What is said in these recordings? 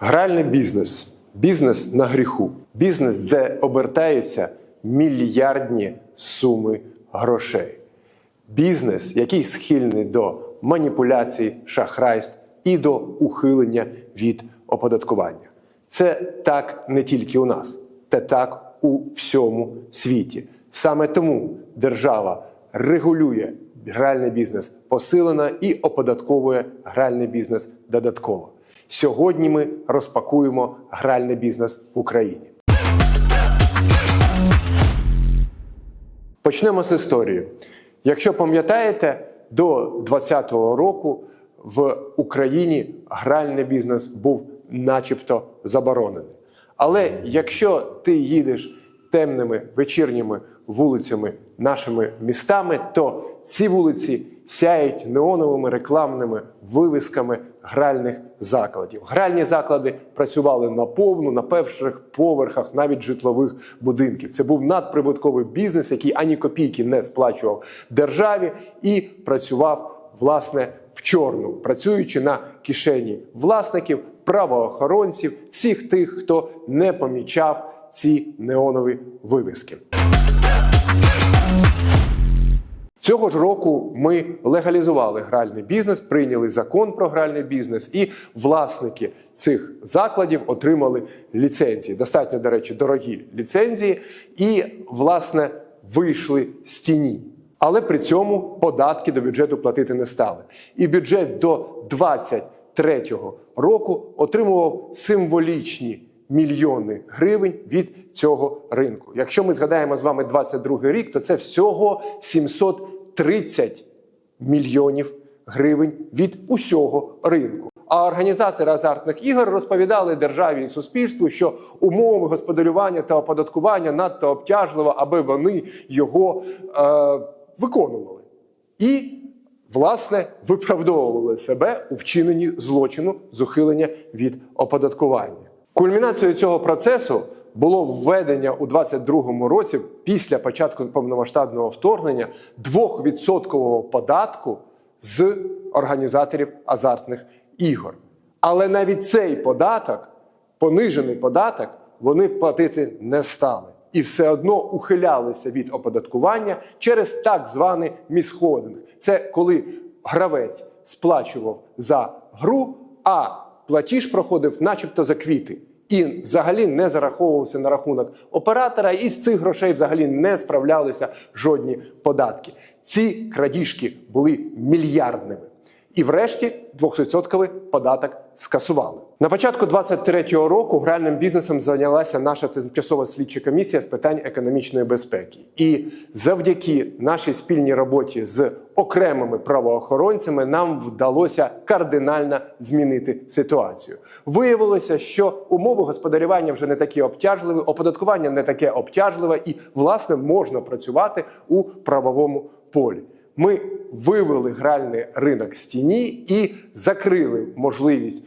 Гральний бізнес. Бізнес на гріху. Бізнес, де обертаються мільярдні суми грошей. Бізнес, який схильний до маніпуляцій, шахрайств і до ухилення від оподаткування. Це так не тільки у нас, це так у всьому світі. Саме тому держава регулює гральний бізнес посилено і оподатковує гральний бізнес додатково. Сьогодні ми розпакуємо гральний бізнес в Україні. Почнемо з історії. Якщо пам'ятаєте, до 2020 року в Україні гральний бізнес був начебто заборонений. Але якщо ти їдеш темними вечірніми вулицями нашими містами, то ці вулиці сяють неоновими рекламними вивісками гральних закладів. Гральні заклади працювали наповну на перших поверхах навіть житлових будинків. Це був надприбутковий бізнес, який ані копійки не сплачував державі і працював власне в чорну, працюючи на кишені власників, правоохоронців, всіх тих, хто не помічав ці неонові вивіски. Цього ж року ми легалізували гральний бізнес, прийняли закон про гральний бізнес, і власники цих закладів отримали ліцензії. Достатньо, до речі, дорогі ліцензії, і, власне, вийшли з тіні. Але при цьому податки до бюджету платити не стали. І бюджет до 2023 року отримував символічні мільйони гривень від цього ринку. Якщо ми згадаємо з вами 22 рік, то це всього 730 мільйонів гривень від усього ринку. А організатори азартних ігор розповідали державі і суспільству, що умови господарювання та оподаткування надто обтяжливо, аби вони його е, виконували. І власне виправдовували себе у вчиненні злочину з ухилення від оподаткування. Кульмінацією цього процесу було введення у 2022 році, після початку повномасштабного вторгнення, 2% податку з організаторів азартних ігор. Але навіть цей податок, понижений податок, вони платити не стали. І все одно ухилялися від оподаткування через так званий місходинг. Це коли гравець сплачував за гру, а платіж проходив, начебто, за квіти. І взагалі не зараховувався на рахунок оператора, і з цих грошей взагалі не справлялися жодні податки. Ці крадіжки були мільярдними. І врешті 2% податок скасували. На початку 23-го року гральним бізнесом зайнялася наша тимчасова слідча комісія з питань економічної безпеки. І завдяки нашій спільній роботі з окремими правоохоронцями нам вдалося кардинально змінити ситуацію. Виявилося, що умови господарювання вже не такі обтяжливі, оподаткування не таке обтяжливе, і власне можна працювати у правовому полі. Ми вивели гральний ринок з тіні і закрили можливість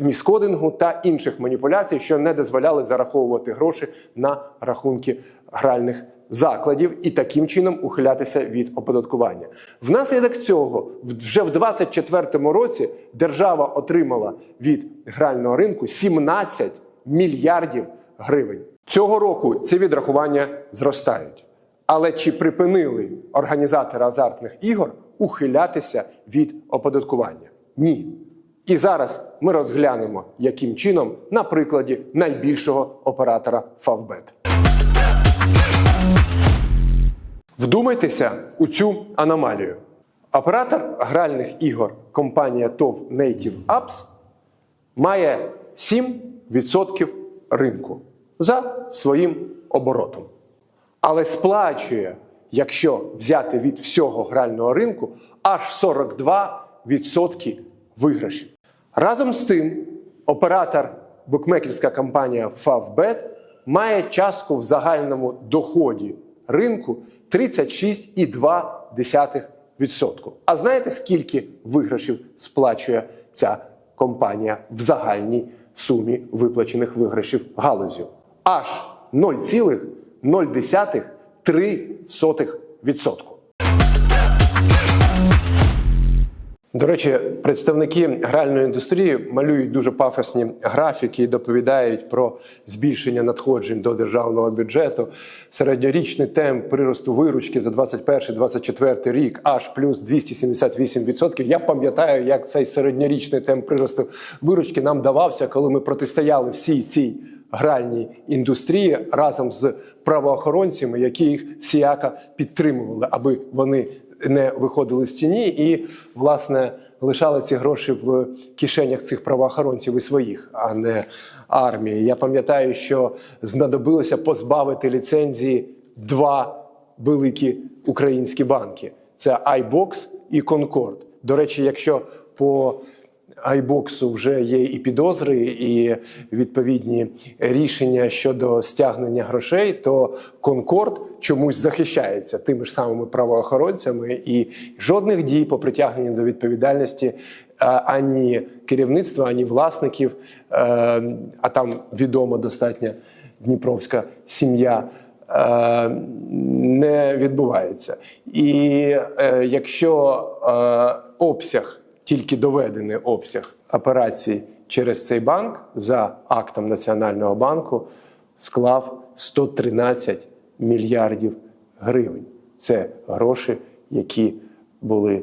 міскодингу та інших маніпуляцій, що не дозволяли зараховувати гроші на рахунки гральних закладів і таким чином ухилятися від оподаткування. Внаслідок цього, вже в 2024 році держава отримала від грального ринку 17 мільярдів гривень. Цього року ці відрахування зростають. Але чи припинили організатори азартних ігор ухилятися від оподаткування? Ні. І зараз ми розглянемо, яким чином на прикладі найбільшого оператора Favbet. Вдумайтеся у цю аномалію. Оператор гральних ігор компанія TOV Native Apps має 7% ринку за своїм оборотом але сплачує, якщо взяти від всього грального ринку, аж 42% виграшів. Разом з тим, оператор букмекерська компанія Favbet має частку в загальному доході ринку 36,2%. А знаєте, скільки виграшів сплачує ця компанія в загальній сумі виплачених виграшів галузю? Аж 0,0%. 0,3%. До речі, представники гральної індустрії малюють дуже пафосні графіки і доповідають про збільшення надходжень до державного бюджету. Середньорічний темп приросту виручки за 21-24 рік аж плюс 278%. Я пам'ятаю, як цей середньорічний темп приросту виручки нам давався, коли ми протистояли всій цій гральній індустрії разом з правоохоронцями, які їх всіяко підтримували, аби вони не виходили з тіні і, власне, лишали ці гроші в кишенях цих правоохоронців і своїх, а не армії. Я пам'ятаю, що знадобилося позбавити ліцензії два великі українські банки: це iBox і Concord. До речі, якщо по Айбоксу вже є і підозри, і відповідні рішення щодо стягнення грошей, то Конкорд чомусь захищається тими ж самими правоохоронцями, і жодних дій по притягненню до відповідальності ані керівництва, ані власників, е, а там відомо достатньо Дніпровська сім'я. е, Не відбувається, і е, якщо е, обсяг тільки доведений обсяг операцій через цей банк за актом Національного банку склав 113 мільярдів гривень. Це гроші, які були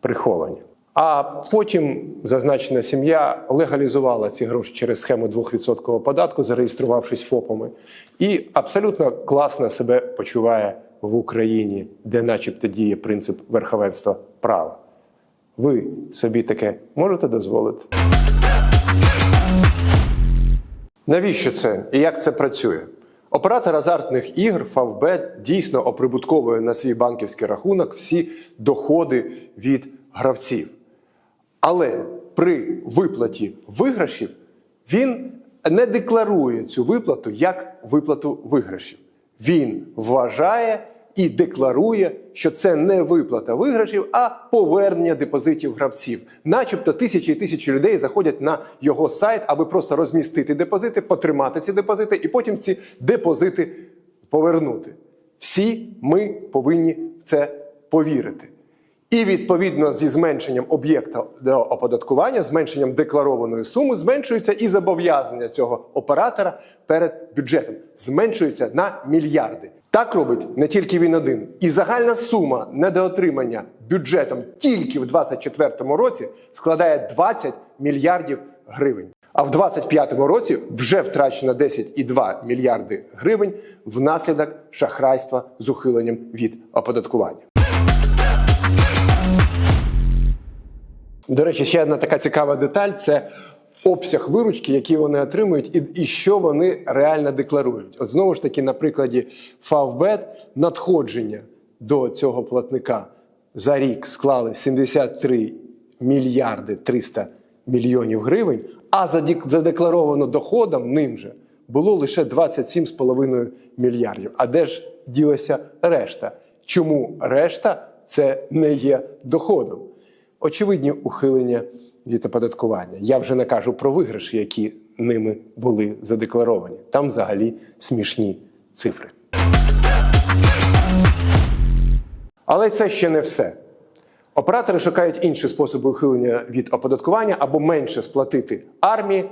приховані. А потім зазначена сім'я легалізувала ці гроші через схему 2% податку, зареєструвавшись ФОПами, і абсолютно класно себе почуває в Україні, де, начебто, діє принцип верховенства права. Ви собі таке можете дозволити? Навіщо це і як це працює? Оператор азартних ігр Favbet дійсно оприбутковує на свій банківський рахунок всі доходи від гравців. Але при виплаті виграшів він не декларує цю виплату як виплату виграшів. Він вважає і декларує, що це не виплата виграшів, а повернення депозитів гравців. Начебто тисячі і тисячі людей заходять на його сайт, аби просто розмістити депозити, потримати ці депозити і потім ці депозити повернути. Всі ми повинні в це повірити. І відповідно зі зменшенням об'єкта до оподаткування, зменшенням декларованої суми, зменшується і зобов'язання цього оператора перед бюджетом. Зменшується на мільярди. Так робить не тільки він один. І загальна сума недоотримання бюджетом тільки в 2024 році складає 20 мільярдів гривень. А в 2025 році вже втрачено 10,2 мільярди гривень внаслідок шахрайства з ухиленням від оподаткування. До речі, ще одна така цікава деталь це обсяг виручки, які вони отримують, і, і що вони реально декларують. От знову ж таки, на прикладі Favbet надходження до цього платника за рік склали 73 мільярди 300 мільйонів гривень, а задекларовано доходом ним же було лише 27,5 мільярдів. А де ж ділася решта? Чому решта це не є доходом? Очевидні ухилення від оподаткування. Я вже не кажу про виграші, які ними були задекларовані. Там взагалі смішні цифри. Але це ще не все. Оператори шукають інші способи ухилення від оподаткування або менше сплатити армії,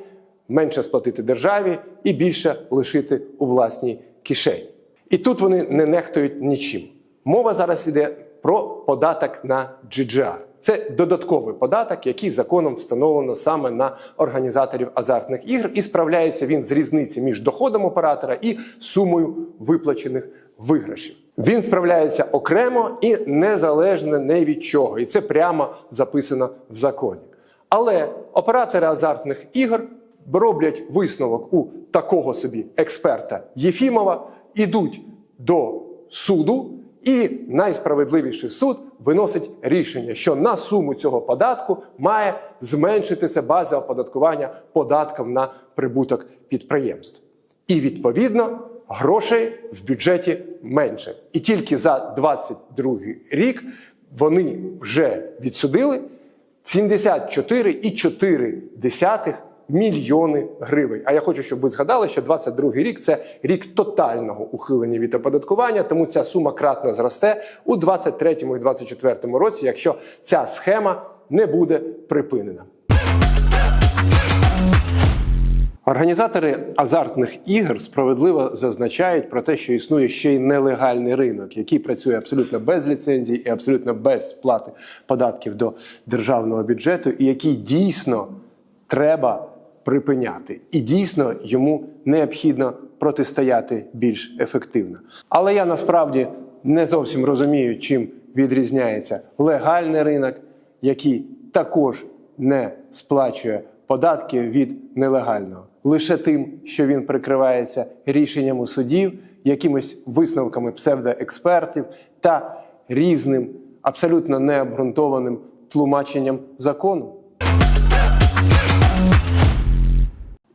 менше сплатити державі і більше лишити у власній кишені. І тут вони не нехтують нічим. Мова зараз йде про податок на GGR. Це додатковий податок, який законом встановлено саме на організаторів азартних ігр, і справляється він з різниці між доходом оператора і сумою виплачених виграшів. Він справляється окремо і незалежно не від чого, і це прямо записано в законі. Але оператори азартних ігор роблять висновок у такого собі експерта Єфімова, ідуть до суду, і найсправедливіший суд виносить рішення, що на суму цього податку має зменшитися база оподаткування податком на прибуток підприємств. І відповідно грошей в бюджеті менше. І тільки за 22 рік вони вже відсудили 74,4 мільйони гривень. А я хочу, щоб ви згадали, що 22 рік це рік тотального ухилення від оподаткування, тому ця сума кратно зросте у 23 і 24 році, якщо ця схема не буде припинена. Організатори азартних ігор справедливо зазначають про те, що існує ще й нелегальний ринок, який працює абсолютно без ліцензій і абсолютно без сплати податків до державного бюджету, і який дійсно треба припиняти, і дійсно йому необхідно протистояти більш ефективно. Але я насправді не зовсім розумію, чим відрізняється легальний ринок, який також не сплачує податки від нелегального, лише тим, що він прикривається рішеннями судів, якимись висновками псевдоекспертів та різним абсолютно необґрунтованим тлумаченням закону.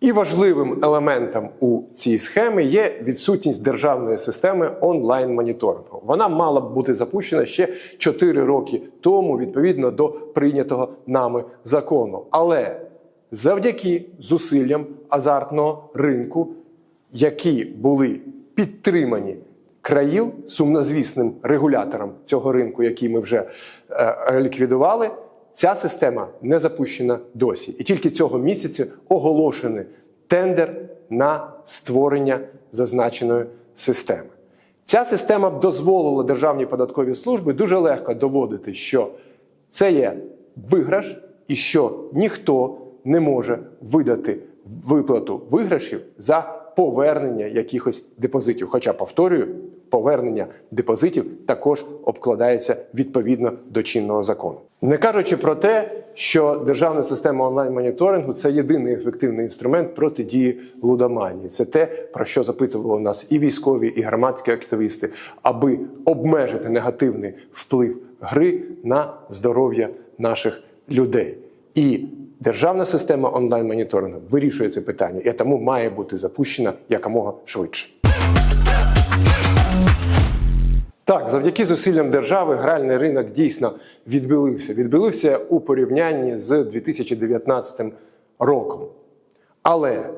І важливим елементом у цій схемі є відсутність державної системи онлайн-моніторингу. Вона мала б бути запущена ще 4 роки тому, відповідно до прийнятого нами закону. Але завдяки зусиллям азартного ринку, які були підтримані країл сумнозвісним регулятором цього ринку, який ми вже е, ліквідували, ця система не запущена досі. І тільки цього місяця оголошений тендер на створення зазначеної системи. Ця система б дозволила Державній податковій службі дуже легко доводити, що це є виграш, і що ніхто не може видати виплату виграшів за повернення якихось депозитів. Хоча, повторюю, повернення депозитів також обкладається відповідно до чинного закону. Не кажучи про те, що державна система онлайн-моніторингу це єдиний ефективний інструмент протидії лудоманії. Це те, про що запитували нас і військові, і громадські активісти, аби обмежити негативний вплив гри на здоров'я наших людей. І державна система онлайн-моніторингу вирішує це питання, і тому має бути запущена якомога швидше. Так, завдяки зусиллям держави гральний ринок дійсно відбилився. Відбилився у порівнянні з 2019 роком. Але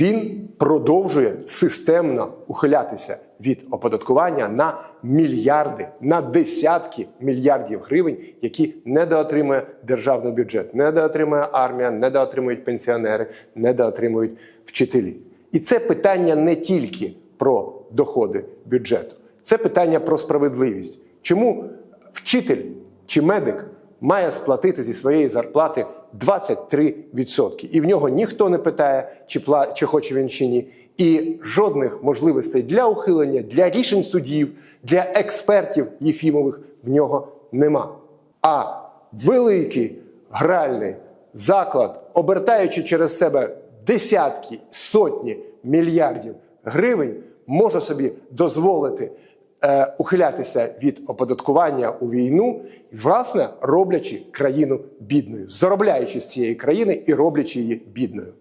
він продовжує системно ухилятися від оподаткування на мільярди, на десятки мільярдів гривень, які недоотримує державний бюджет, недоотримує армія, недоотримують пенсіонери, недоотримують вчителі. І це питання не тільки про доходи бюджету, це питання про справедливість. Чому вчитель чи медик має сплатити зі своєї зарплати 23%. І в нього ніхто не питає, чи, пла... чи хоче він чи ні. І жодних можливостей для ухилення, для рішень судів, для експертів Єфімових в нього нема. А великий гральний заклад, обертаючи через себе десятки, сотні мільярдів гривень, може собі дозволити е, ухилятися від оподаткування у війну, власне роблячи країну бідною, заробляючи з цієї країни і роблячи її бідною.